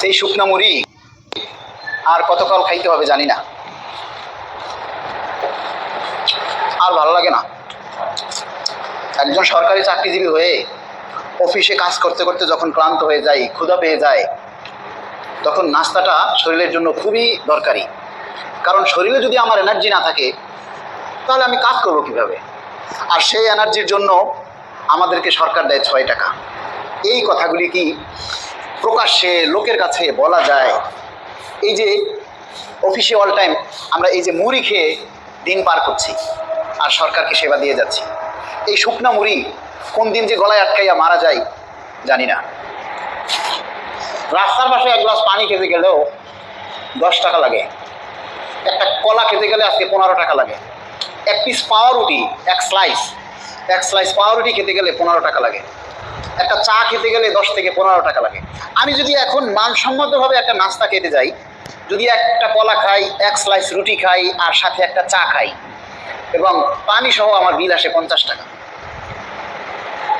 সেই শুকনো মুড়ি আর কতকাল খাইতে হবে জানি না। আর ভালো লাগে না। একজন সরকারি চাকরিজীবী হয়ে অফিসে কাজ করতে করতে যখন ক্লান্ত হয়ে যায়, ক্ষুধা পেয়ে যায়, তখন নাস্তাটা শরীরের জন্য খুবই দরকারি। কারণ শরীরে যদি আমার এনার্জি না থাকে, তাহলে আমি কাজ করব কীভাবে? আর সেই এনার্জির জন্য আমাদেরকে সরকার দেয় ছয় টাকা। এই কথাগুলি কি প্রকাশ্যে লোকের কাছে বলা যায়, এই যে অফিসে অল টাইম আমরা এই যে মুড়ি খেয়ে দিন পার করছি আর সরকারকে সেবা দিয়ে যাচ্ছি, এই শুকনা মুড়ি কোন দিন যে গলায় আটকাইয়া মারা যায় জানি না। রাস্তার পাশে এক গ্লাস পানি খেতে গেলেও দশ টাকা লাগে। একটা কলা খেতে গেলে আজকে পনেরো টাকা লাগে। এক পিস পাউরুটি, এক স্লাইস এক স্লাইস পাউরুটি খেতে গেলে পনেরো টাকা লাগে। একটা চা খেতে গেলে দশ থেকে পনেরো টাকা লাগে। আমি যদি এখন মানসম্মতভাবে একটা নাস্তা খেতে যাই, যদি একটা কলা খাই, এক স্লাইস রুটি খাই, আর সাথে একটা চা খাই, এবং পানি সহ আমার বিল আসে পঞ্চাশ টাকা,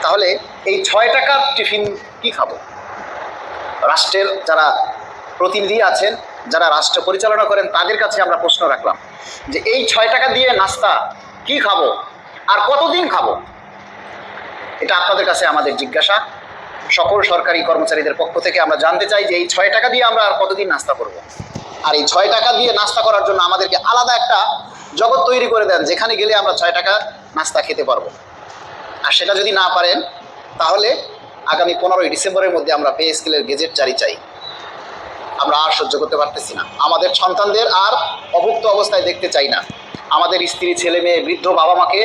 তাহলে এই ছয় টাকার টিফিন কি খাব? রাষ্ট্রের যারা প্রতিনিধি আছেন, যারা রাষ্ট্র পরিচালনা করেন, তাদের কাছে আমরা প্রশ্ন রাখলাম যে এই ছয় টাকা দিয়ে নাস্তা কি খাব? আর কতদিন খাব? এটা আপনাদের কাছে আমাদের জিজ্ঞাসা। সকল সরকারি কর্মচারীদের পক্ষ থেকে আমরা জানতে চাই যে এই ছয় টাকা দিয়ে আমরা আর কতদিন নাস্তা করব। আর এই ছয় টাকা দিয়ে নাস্তা করার জন্য আমাদেরকে আলাদা একটা জগৎ তৈরি করে দেন, যেখানে গেলে আমরা ছয় টাকা নাস্তা খেতে পারব। আর সেটা যদি না পারেন, তাহলে আগামী পনেরোই ডিসেম্বরের মধ্যে আমরা পে স্কেলের গেজেট জারি চাই। আমরা আর সহ্য করতে পারতেছি না। আমাদের সন্তানদের আর অভুক্ত অবস্থায় দেখতে চাই না। আমাদের স্ত্রী, ছেলে মেয়ে, বৃদ্ধ বাবা মাকে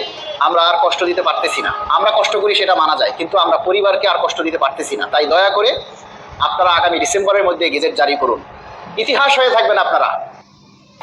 আমরা আর কষ্ট দিতে পারতেছি না। আমরা কষ্ট করি সেটা মানা যায়, কিন্তু আমরা পরিবারকে আর কষ্ট দিতে পারতেছি না। তাই দয়া করে আপনারা আগামী ডিসেম্বরের মধ্যে গেজেট জারি করুন। ইতিহাস হয়ে থাকবেন আপনারা।